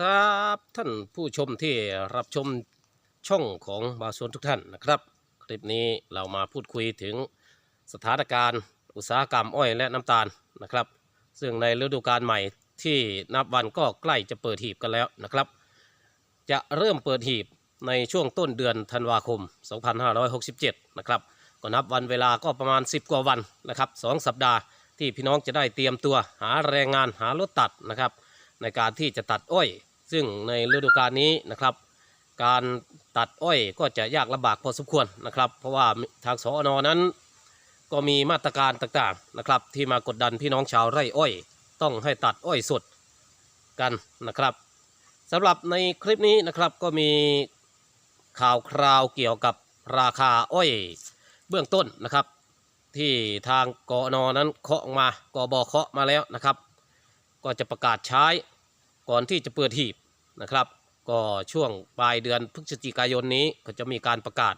ครับท่านผู้ชมที่รับชมช่องของบาสวนทุกท่านนะครับ คลิปนี้เรามาพูดคุยถึงสถานการณ์ อุตสาหกรรมอ้อยและน้ำตาลนะครับ ซึ่งในฤดูกาลใหม่ที่นับวันก็ใกล้จะเปิดหีบกันแล้วนะครับ จะเริ่มเปิดหีบในช่วงต้นเดือนธันวาคม 2567 นะครับ ก็นับวันเวลาก็ประมาณ 10 กว่าวันนะครับสองสัปดาห์ที่พี่น้องจะได้เตรียมตัวหาแรงงานหารถตัดนะครับ ในการที่จะตัดอ้อย ซึ่งในฤดูกาลนี้นะครับ การตัดอ้อยก็จะยากลำบากพอสมควรนะครับ เพราะว่าทางสอนอนั้น ก็มีมาตรการต่างๆนะครับ ที่มากดดันพี่น้องชาวไร่อ้อย ต้องให้ตัดอ้อยสดกันนะครับสำหรับในคลิปนี้นะครับก็มีข่าวคราวเกี่ยวกับราคาอ้อยเบื้องต้นนะครับ ที่ทางกอนอนั้นเคาะมากบเคาะมาแล้วนะครับ ก็จะประกาศใช้ก่อนที่จะเปิดหีบนะครับ ก็ช่วงปลายเดือนพฤศจิกายนนี้ก็จะมีการประกาศ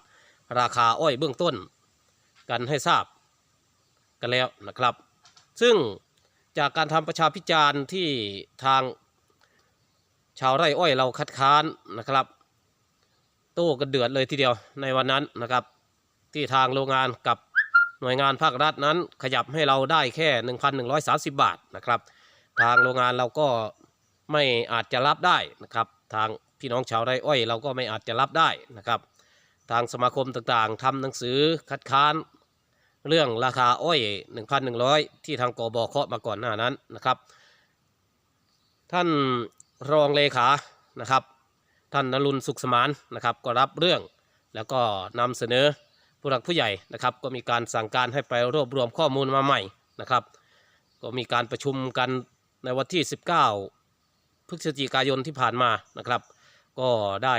ราคาอ้อยเบื้องต้น กันให้ทราบกันแล้วนะครับ ซึ่งจากการทำประชาพิจารณ์ที่ทางชาวไร่อ้อยเราคัดค้านนะครับโต้กันเดือดเลยทีเดียวในวันนั้นนะครับ ที่ทางโรงงานกับหน่วยงานภาครัฐนั้นขยับให้เราได้แค่ 1,130 บาทนะครับ ทางโรงงานเราก็ไม่อาจจะรับได้นะครับ ทางพี่น้องชาวไร่อ้อยเราก็ไม่อาจจะรับได้นะครับ ทางสมาคมต่างๆทำหนังสือคัดค้าน เรื่องราคาอ้อย 1,100 ที่ทางกบเคาะมาก่อนหน้านั้นนะครับ ท่านรองเลขานะครับ ท่านนรุนสุขสมานนะครับ ก็รับเรื่องแล้วก็นำเสนอผู้หลักผู้ใหญ่นะครับ ก็มีการสั่งการให้ไปรวบรวมข้อมูลมาใหม่นะครับ ก็มีการประชุมกัน ในวันที่ 19 พฤศจิกายนที่ผ่านมานะครับ ก็ได้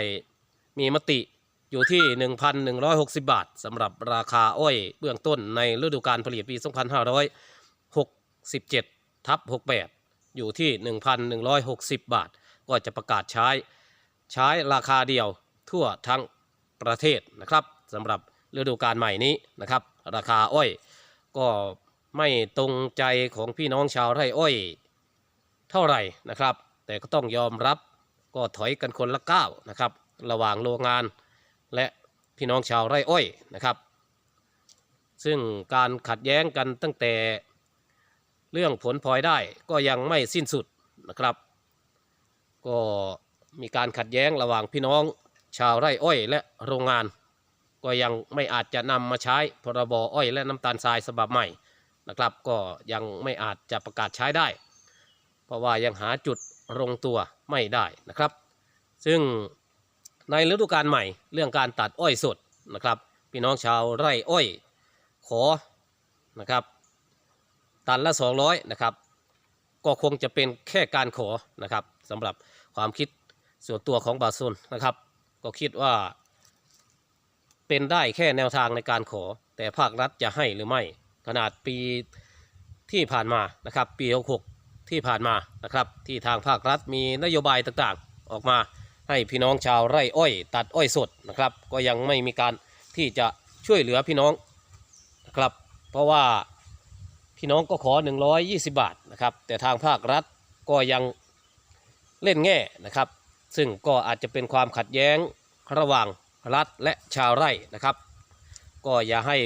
มีมติอยู่ที่ 1,160 บาทสำหรับราคาอ้อยเบื้องต้นในฤดูกาลผลิตปี 2567 ทับ 68 อยู่ที่ 1,160 บาท ก็จะประกาศใช้ใช้ราคาเดียวทั่วทั้งประเทศนะครับสำหรับฤดูกาลใหม่นี้นะครับ ราคาอ้อย ก็ไม่ตรงใจของพี่น้องชาวไร่อ้อย เท่าไหร่นะครับ แต่ก็ต้องยอมรับก็ถอยกันคนละก้าวนะครับ ระหว่างโรงงานและพี่น้องชาวไร่อ้อยนะครับ ซึ่งการขัดแย้งกันตั้งแต่เรื่องผลพลอยได้ก็ยังไม่สิ้นสุดนะครับ ก็มีการขัดแย้งระหว่างพี่น้องชาวไร่อ้อย และโรงงาน ก็ยังไม่อาจจะนำมาใช้พรบอ้อย และน้ำตาลทรายฉบับใหม่นะครับ ก็ยังไม่อาจจะประกาศใช้ได้ เพราะว่ายังหาจุดลงตัวไม่ได้นะครับ ซึ่งในฤดูกาลใหม่เรื่องการตัดอ้อยสดนะครับ พี่น้องชาวไร่อ้อยขอนะครับ ตันละ 200นะครับก็คงจะเป็นแค่การขอนะครับสำหรับความคิดส่วนตัวของบาซุนนะครับ ก็คิดว่า เป็นได้แค่แนวทางในการขอ แต่ภาครัฐจะให้หรือไม่ ขนาดปีที่ผ่านมานะครับ ปี 66 ที่ผ่านมานะครับที่ทางภาครัฐมีนโยบายต่างๆ ออกมาให้พี่น้องชาวไร่อ้อย ตัดอ้อยสดนะครับ ก็ยังไม่มีการที่จะช่วยเหลือพี่น้องนะครับ เพราะว่าพี่น้องก็ขอ 120 บาทนะครับ แต่ทางภาครัฐก็ยังเล่นแง่นะครับ ซึ่งก็อาจจะเป็นความขัดแย้งระหว่างรัฐและชาวไร่นะครับ ก็อย่าให้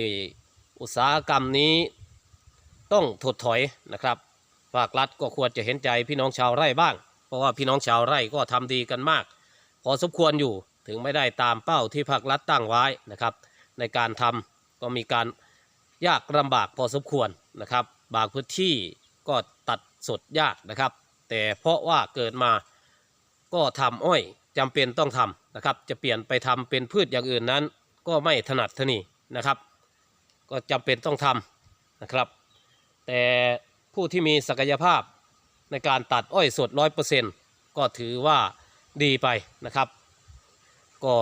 อุตสาหกรรมนี้ต้องถดถอยนะครับ ภาครัฐก็ควรจะเห็นใจพี่น้องชาวไร่บ้าง เพราะว่าพี่น้องชาวไร่ก็ทำดีกันมาก พอสมควรอยู่ถึงไม่ได้ตามเป้าที่ภาครัฐตั้งไว้นะครับ ในการทำก็มีการยากลำบากพอสมควรนะครับ บางพื้นที่ก็ตัดสดยากนะครับ แต่เพราะว่าเกิดมาก็ทำอ้อยจำเป็นต้องทำนะครับ จะเปลี่ยนไปทำเป็นพืชอย่างอื่นนั้น ก็ไม่ถนัดทนีนะครับ ก็จำเป็นต้องทำนะครับ แต่ ผู้ที่มีศักยภาพในการตัดอ้อยสดร้อยเปอร์เซ็นต์ก็ถือว่าดีไปนะครับ ก็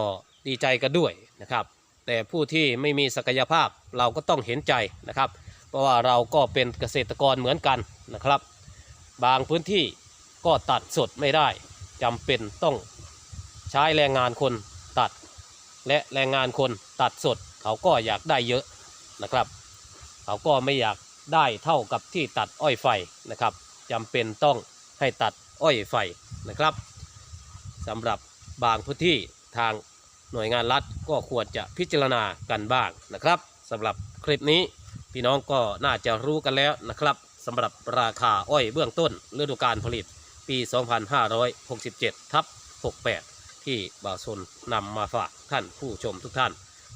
ดีใจกันด้วยนะครับ แต่ผู้ที่ไม่มีศักยภาพเราก็ต้องเห็นใจนะครับ เพราะว่าเราก็เป็นเกษตรกรเหมือนกันนะครับ บางพื้นที่ก็ตัดสดไม่ได้จำเป็นต้องใช้แรงงานคนตัด และแรงงานคนตัดสดเขาก็อยากได้เยอะนะครับ เขาก็ไม่อยาก ได้เท่ากับที่ตัดอ้อยไฟนะครับจำเป็นต้องให้ตัดอ้อยไฟนะครับสำหรับบางพื้นที่ทางหน่วยงานรัฐก็ควรจะพิจารณากันบ้างนะครับสำหรับคลิปนี้พี่น้องก็น่าจะรู้กันแล้วนะครับสำหรับราคาอ้อยเบื้องต้นฤดูกาลผลิตปี 2567 ทับ 68 ที่บ่าวชนนำมาฝากท่านผู้ชมทุกท่าน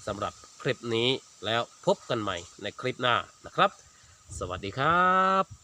สำหรับคลิปนี้แล้วพบกันใหม่ในคลิปหน้านะครับ สวัสดีครับ